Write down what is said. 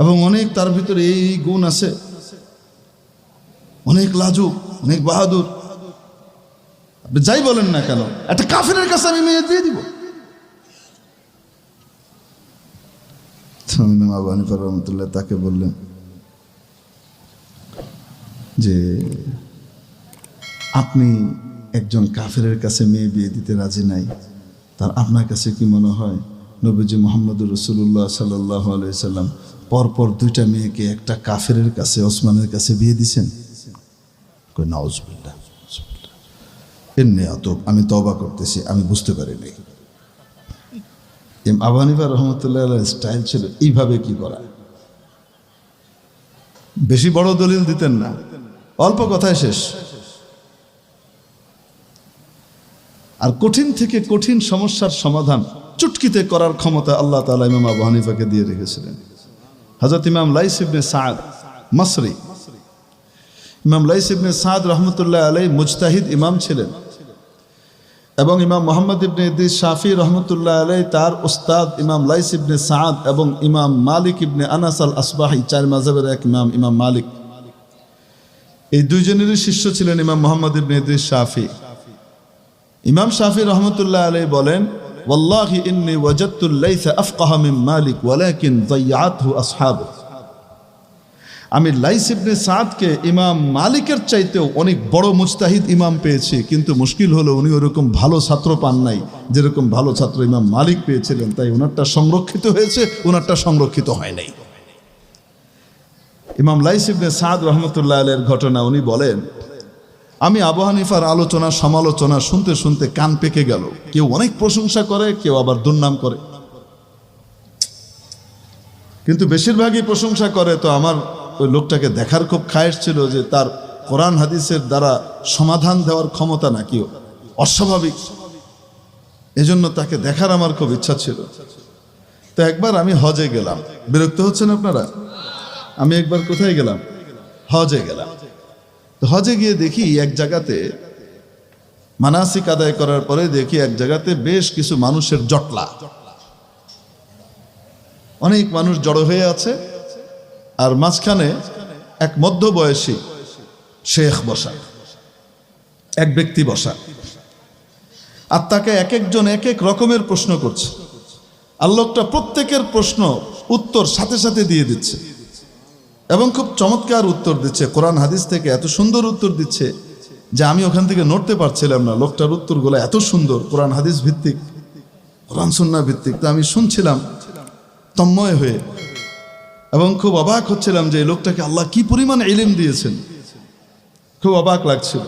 এবং অনেক তার ভিতরে এই এই গুণ আছে। অনেক লাজুক, অনেক বাহাদুর। আপনি যাই বলেন না কেন, একটা কাফিরের কাছে আমি মেয়ে দিয়ে দিব। রহমতুল্লাহ তাকে বললেন যে, আপনি একজন কাফেরের কাছে মেয়ে বিয়ে দিতে রাজি নাই, তার আপনার কাছে কি মনে হয় নবীজি মোহাম্মদুর রসুল্লাহ সাল্লাহ সাল্লাম পরপর দুইটা মেয়েকে একটা কাফেরের কাছে, ওসমানের কাছে বিয়ে দিছেন? আমি তবা করতেছি, আমি বুঝতে পারিনি। এম আবানিফা রহমতুল্লাহ স্টাইল ছিল এইভাবে কি করা? বেশি বড় দলিল দিতেন না। অল্প কথায় শেষ। আর কঠিন থেকে কঠিন সমস্যার সমাধান চুটকিতে করার ক্ষমতা আল্লাহ তালা ইমাম আবু হানিফাকে দিয়ে রেখেছিলেন। হজরত ইমাম লাইস ইবনে সাদ, মসরি। ইমাম লাইস ইবনে সাদ রহমতুল্লাহ আলাই মুজতাহিদ ইমাম ছিলেন। এবং ইমাম মোহাম্মদ ইবনে ইদ্রিস শাফি রহমতুল্লাহ আলাই তার উস্তাদ ইমাম লাইস ইবনে সাদ এবং ইমাম মালিক ইবনে আনাস আল আসবাহি চার মাজাবের এক ইমাম ইমাম মালিক। এই দুইজনেরই শিষ্য ছিলেন ইমাম মোহাম্মদ ইবনে ইদ্রিস শাফি। ইমাম শাফি রহমতুল্লাহ আলাই বলেন والله إني وجدت الليث أفقه من مالك ولكن ضيعته أصحابه আমি লাইস ইবনে সাদকে ইমাম মালিকের চাইতেও অনেক বড় মুস্তাহিদ ইমাম পেয়েছি কিন্তু মুশকিল হলো উনি ওরকম ভালো ছাত্র পান নাই যেরকম ভালো ছাত্র ইমাম মালিক পেয়েছিলেন তাই ওনারটা সংরক্ষিত হয়েছে ওনারটা সংরক্ষিত হয় নাই ইমাম লাইস ইবনে সাদ রহমতুল্লাহ আলের ঘটনা উনি বলেন আমি আবু হানিফার আলোচনা, সমালোচনা শুনতে শুনতে কান পেকে গেল। কেউ অনেক প্রশংসা করে, কেউ আবার দুর্নাম করে। কিন্তু বেশিরভাগই প্রশংসা করে, তো আমার ওই লোকটাকে দেখার খুব খায়েশ ছিল যে তার কোরআন হাদিসের দ্বারা সমাধান দেওয়ার ক্ষমতা নাকি অস্বাভাবিক। এজন্য তাকে দেখার আমার খুব ইচ্ছা ছিল। তো একবার আমি হজে গেলাম। বিরক্ত হচ্ছেন আপনারা? আমি একবার কোথায় গেলাম? হজে গেলাম। তো হজে গিয়ে দেখি এক জায়গাতে মানাসিক আদায় করার পরে দেখি এক জায়গাতে বেশ কিছু মানুষের জটলা। অনেক মানুষ জড়ো হয়ে আছে আর মাঝখানে এক মধ্যবয়সী শেখ বসা, এক ব্যক্তি বসা। আর তাকে এক একজন এক এক রকমের প্রশ্ন করছে। আর লোকটা প্রত্যেকের প্রশ্ন উত্তর সাথে সাথে দিয়ে দিচ্ছে। এবং খুব চমৎকার উত্তর দিচ্ছে। কোরআন হাদিস থেকে এত সুন্দর উত্তর দিচ্ছে যে আমি ওখান থেকে নড়তে পারছিলাম না। লোকটার উত্তরগুলো এত সুন্দর, কোরআন হাদিস ভিত্তিক, কোরআন সুন্না ভিত্তিক। তো আমি শুনছিলাম, তন্ময় হয়ে এবং খুব অবাক হচ্ছিলাম যে লোকটাকে আল্লাহ কি পরিমাণ এলিম দিয়েছেন। খুব অবাক লাগছিল।